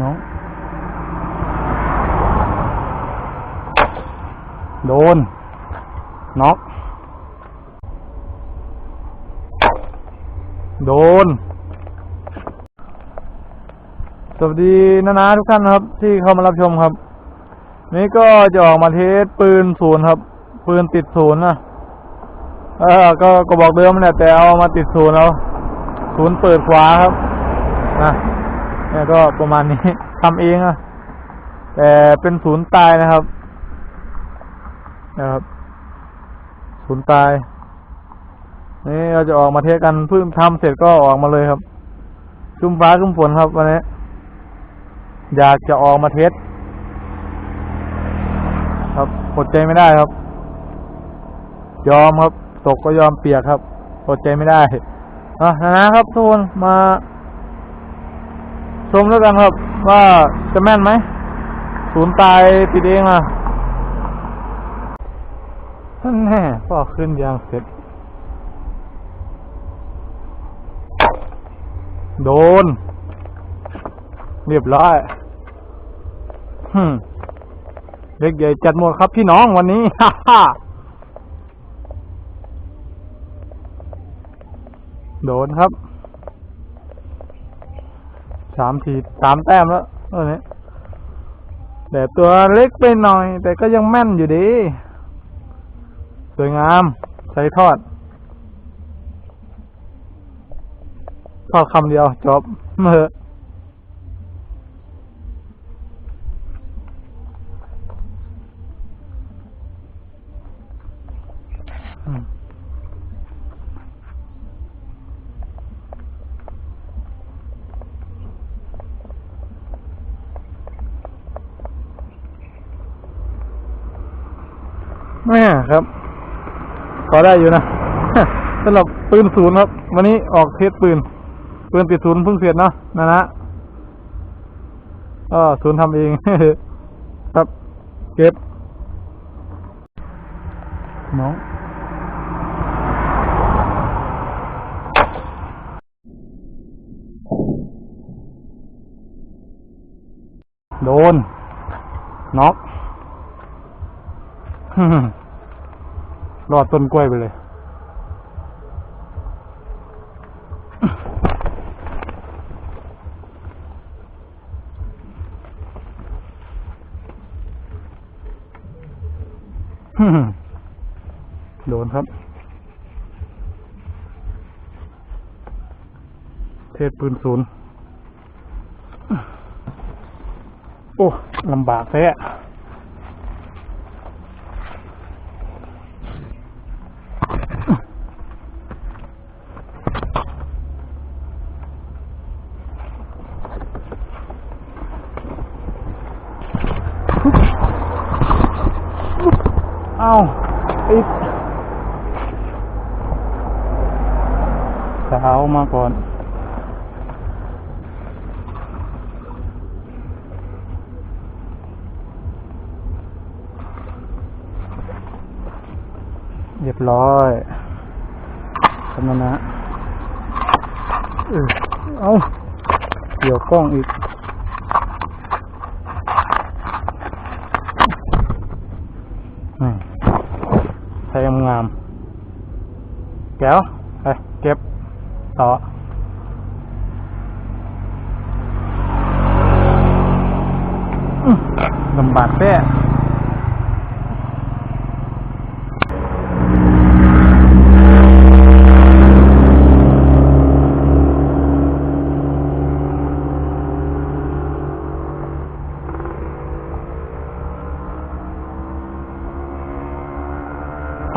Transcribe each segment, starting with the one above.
น้อง โดน น็อก โดน สวัสดีนานาทุกท่านครับ ที่เข้ามารับชมครับ นี่ก็จะออกมาเทสปืนศูนย์ครับ ปืนติดศูนย์นะเออ ก็ก็บอกเดิมเนั่นแหละแต่เอามาติดศูนย์เอาศูนย์เปิดขวาครับนะ เนี่ยก็ประมาณนี้ทำเองอะแต่เป็นศูนย์ตายนะครับ นะครับ ศูนย์ตาย นี่เราจะออกมาเทสกันเพิ่งทำเสร็จก็ออกมาเลยครับครึ้มฟ้าครึ้มฝนครับวันนี้อยากจะออกมาเทสครับอดใจไม่ได้ครับ ยอมครับ ตกก็ยอมเปียกครับอดใจไม่ได้อะนะนะครับทุกคนมา ชมแล้วกันครับ ว่าจะแม่นไหมศูนย์ตายติดเองอะนั่นแน่พอขึ้นยางเสร็จ โดน เรียบร้อยฮึมเล็กใหญ่จัดหมดครับพี่น้องวันนี้ฮ่าฮ่าโดนครับ สามทีสามแต้มแล้วตัวนี้แต่ตัวเล็กไปหน่อย แต่ก็ยังแม่นอยู่ดี สวยงาม ใส่ทอด ทอดคำเดียว จบเมื่ออืม แม่ครับ พอได้อยู่นะสำหรับปืนศูนย์ครับ วันนี้ออกเทสปืน ปืนติดศูนย์เพิ่งเสร็จเนาะนะนะก็ศูนย์ทำเอง ครับ เก็บน้องโดนน็อก รอดต้นกล้วยไปเลย โดนครับ เทศปืนศูนย์ โอ้ลำบากแท้ เอาอีกเช้ามาก่อนเรียบร้อยทำแล้วนะเออเอาเกี่ยวกล้องอีก นี่ใช้งามๆ แก้วไปเก็บต่ออื้อลำบากแท้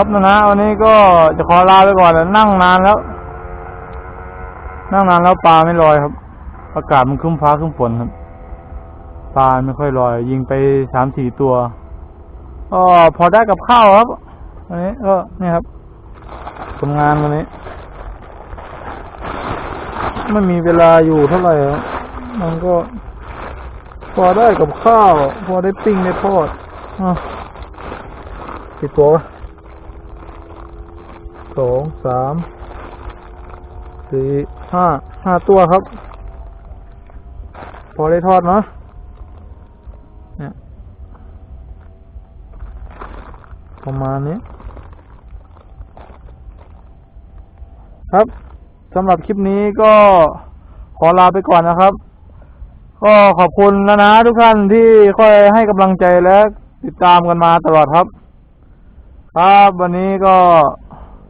ครับนะนะวันนี้ก็จะขอลาไปก่อนแล้วนั่งนานแล้ว นั่งนานแล้วปลาไม่ลอยครับ อากาศมันครึ้มฟ้าครึ้มฝนครับปลาไม่ค่อยลอย ยิงไปสามสี่ตัวก็พอได้กับข้าวครับวันนี้ก็นี่ครับผลงานวันนี้ไม่มีเวลาอยู่เท่าไหร่ครับมันก็ พอได้กับข้าว พอได้ปิ้งได้ทอดอะกี่ตัววะ สองสามสี่ห้าห้าตัวครับ พอได้ทอดเนาะเนี่ยประมาณนี้ ครับสำหรับคลิปนี้ก็ขอลาไปก่อนนะครับ ก็ขอบคุณนะนะทุกท่านที่คอยให้กำลังใจและติดตามกันมาตลอดครับ ครับวันนี้ก็